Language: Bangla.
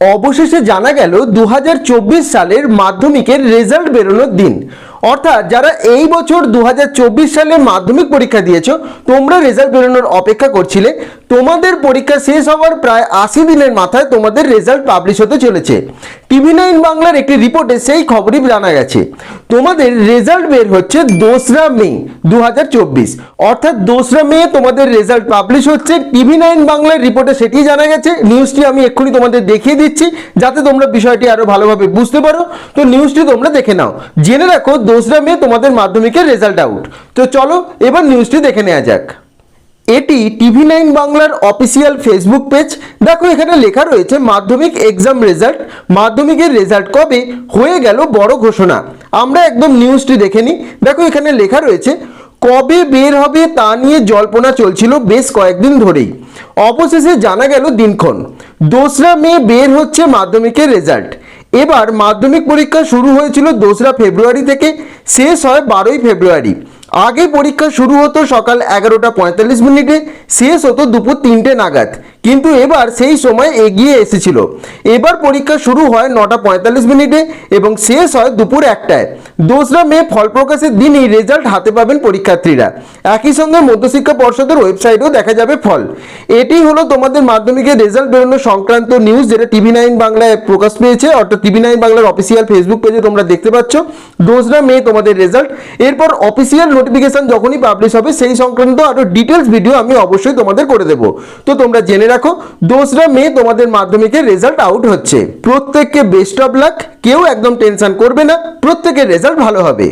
অবশেষে জানা গেল দু হাজার চব্বিশ সালের মাধ্যমিকের রেজাল্ট বেরোনোর দিন। অর্থাৎ যারা এই বছর দু সালে মাধ্যমিক পরীক্ষা দিয়েছ, তোমরা রেজাল্ট বেরোনোর অপেক্ষা করছিলে। তোমাদের পরীক্ষা শেষ হওয়ার প্রায় আশি দিনের মাথায় তোমাদের রেজাল্ট পাবলিশ হতে চলেছে। টিভি নাইন বাংলার একটি রিপোর্টে সেই খবরই জানা গেছে। তোমাদের রেজাল্ট বের হচ্ছে দোসরা মে দু হাজার চব্বিশ। অর্থাৎ দোসরা মে তোমাদের রেজাল্ট পাবলিশ হচ্ছে। টিভি নাইন বাংলার রিপোর্টে সেটি জানা গেছে। নিউজটি আমি এক্ষুনি তোমাদের দেখিয়ে দিচ্ছি, যাতে তোমরা বিষয়টি আরও ভালোভাবে বুঝতে পারো। তো নিউজটি তোমরা দেখে নাও। জেনে রাখো, দোসরা মে তোমাদের মাধ্যমিকের রেজাল্ট আউট তো চলো, এবার নিউজটি দেখে নেওয়া যাক। এটি টিভি নাইন বাংলার অফিসিয়াল ফেসবুক পেজ। দেখো, এখানে লেখা রয়েছে, মাধ্যমিক এক্সাম রেজাল্ট মাধ্যমিকের রেজাল্ট কবে হয়ে গেল বড় ঘোষণা। আমরা একদম নিউজটি দেখে নিই। দেখো, এখানে লেখা রয়েছে, কবে বের হবে তা নিয়ে জল্পনা চলছিল বেশ কয়েকদিন ধরেই। অবশেষে জানা গেল দিনক্ষণ। দোসরা মে বের হচ্ছে মাধ্যমিকের রেজাল্ট এবার মাধ্যমিক পরীক্ষা শুরু হয়েছিল দোসরা ফেব্রুয়ারি থেকে, শেষ হয় বারোই ফেব্রুয়ারি। আগে পরীক্ষা শুরু হতো সকাল এগারোটা পঁয়তাল্লিশ মিনিটে শেষ হতো দুপুর তিনটে নাগাদ। কিন্তু এবার সেই সময় এগিয়ে এসেছিল। এবার পরীক্ষা শুরু হয় নটা পঁয়তাল্লিশ মিনিটে এবং শেষ হয় দুপুর একটায়। দোসরা মে ফল প্রকাশের দিনই রেজাল্ট হাতে পাবেন পরীক্ষার্থীরা। একই সঙ্গে মধ্যশিক্ষা পর্ষদের ওয়েবসাইটেও দেখা যাবে ফল। এটি হলো তোমাদের মাধ্যমিকের রেজাল্ট বেরোনো সংক্রান্ত নিউজ যেটা টিভি নাইন বাংলায় প্রকাশ পেয়েছে। অর্থাৎ টিভি নাইন বাংলার অফিসিয়াল ফেসবুক পেজে তোমরা দেখতে পাচ্ছ। দোসরা মে তোমাদের রেজাল্ট। এরপর অফিসিয়াল নোটিফিকেশন যখনই পাবলিশ হবে সেই সংক্রান্ত আরও ডিটেলস ভিডিও আমি অবশ্যই তোমাদের করে দেবো। তো তোমরা জেনে রাখো দোসরা মে তোমাদের মাধ্যমিকের রেজাল্ট আউট হচ্ছে। প্রত্যেককে বেস্ট অফ লাক কেউ একদম টেনশন করবে না, প্রত্যেকের রেজাল্ট ভালো হবে।